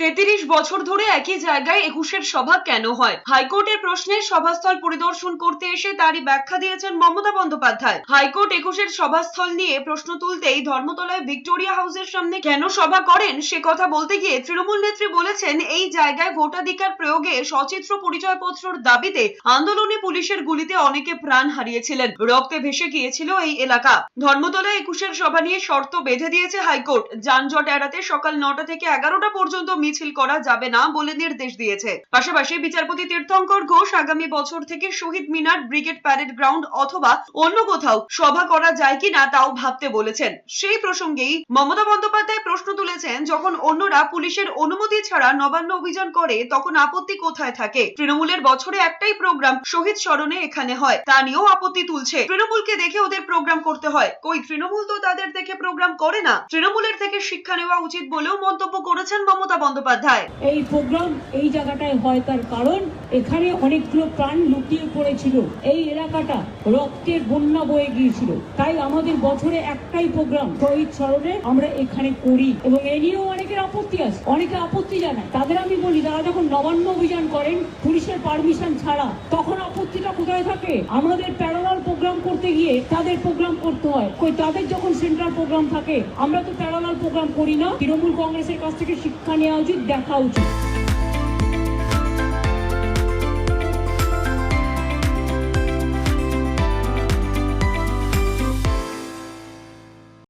তেত্রিশ বছর ধরে একই জায়গায় একুশের সভা কেন হয়? হাইকোর্টের প্রশ্নে সভাস্থল পরিদর্শন করতে এসে তারই ব্যাখ্যা দিয়েছেন মমতা বন্দ্যোপাধ্যায়। হাইকোর্ট একুশের সভাস্থল নিয়ে প্রশ্ন তুলতেই ধর্মতলায় ভিক্টোরিয়া হাউসের সামনে কেন সভা করেন সে কথা বলতে গিয়ে তৃণমূল নেত্রী বলেছেন, এই জায়গায় ভোটাধিকার প্রয়োগে সচিত্র পরিচয়পত্রর দাবিতে আন্দোলনে পুলিশের গুলিতে অনেকে প্রাণ হারিয়েছিলেন। রক্তে ভেসে গিয়েছিল এই এলাকা। ধর্মতলায় একুশের সভা নিয়ে শর্ত বেঁধে দিয়েছে হাইকোর্ট। যানজট এড়াতে সকাল নটা থেকে এগারোটা পর্যন্ত মিছিল করা যাবে না বলে নির্দেশ দিয়েছে। পাশাপাশি বিচারপতি তীর্থঙ্কর ঘোষ আগামী বছর থেকে Shaheed Minar, brigade parade ground অথবা অন্য কোথাও সভা করা যায় কিনা তাও ভাবতে বলেছেন। সেই প্রসঙ্গেই মমতা বন্দ্যোপাধ্যায় প্রশ্ন তুলেছেন, যখন অন্যরা পুলিশের অনুমতি ছাড়া নবান্ন অভিযান করে, তখন আপত্তি কোথায় থাকে? তৃণমূলের বছরে একটাই প্রোগ্রাম শহীদ স্মরণে এখানে হয়, তা নিয়েও আপত্তি তুলছে। তৃণমূলকে দেখে ওদের প্রোগ্রাম করতে হয়। কই, তৃণমূল তো তাদের দেখে প্রোগ্রাম করে না? তৃণমূলের থেকে শিক্ষা নেওয়া উচিত বলেও মন্তব্য করেছেন মমতা বন্দ্যোপাধ্যায়। এই প্রোগ্রাম এই জায়গাটায় হয় তার কারণ, এখানে অনেকগুলো প্রাণ লুকিয়ে পড়েছিল। এই এলাকাটা রক্তের বন্যা বয়ে গিয়েছিল। তাই আমাদের বছরে একটাই প্রোগ্রাম, শহীদ স্মরণে আমরা এখানে করি। এবং এ নিয়েও অনেকের আপত্তি আছে, অনেকে আপত্তি জানায়। তাদের আমি বলি, তারা যখন নবান্ন অভিযান করেন, পুলিশের পারমিশন ছাড়া, তখন আপত্তিটা কোথায় থাকে? আমাদের প্যারালাল করতে গিয়ে তাদের প্রোগ্রাম করতে হয়। কই, তাদের যখন সেন্ট্রাল প্রোগ্রাম থাকে, আমরা তো প্যারালাল প্রোগ্রাম করি না। তৃণমূল কংগ্রেসের কাছ থেকে শিক্ষা নেওয়া উচিত, দেখা উচিত।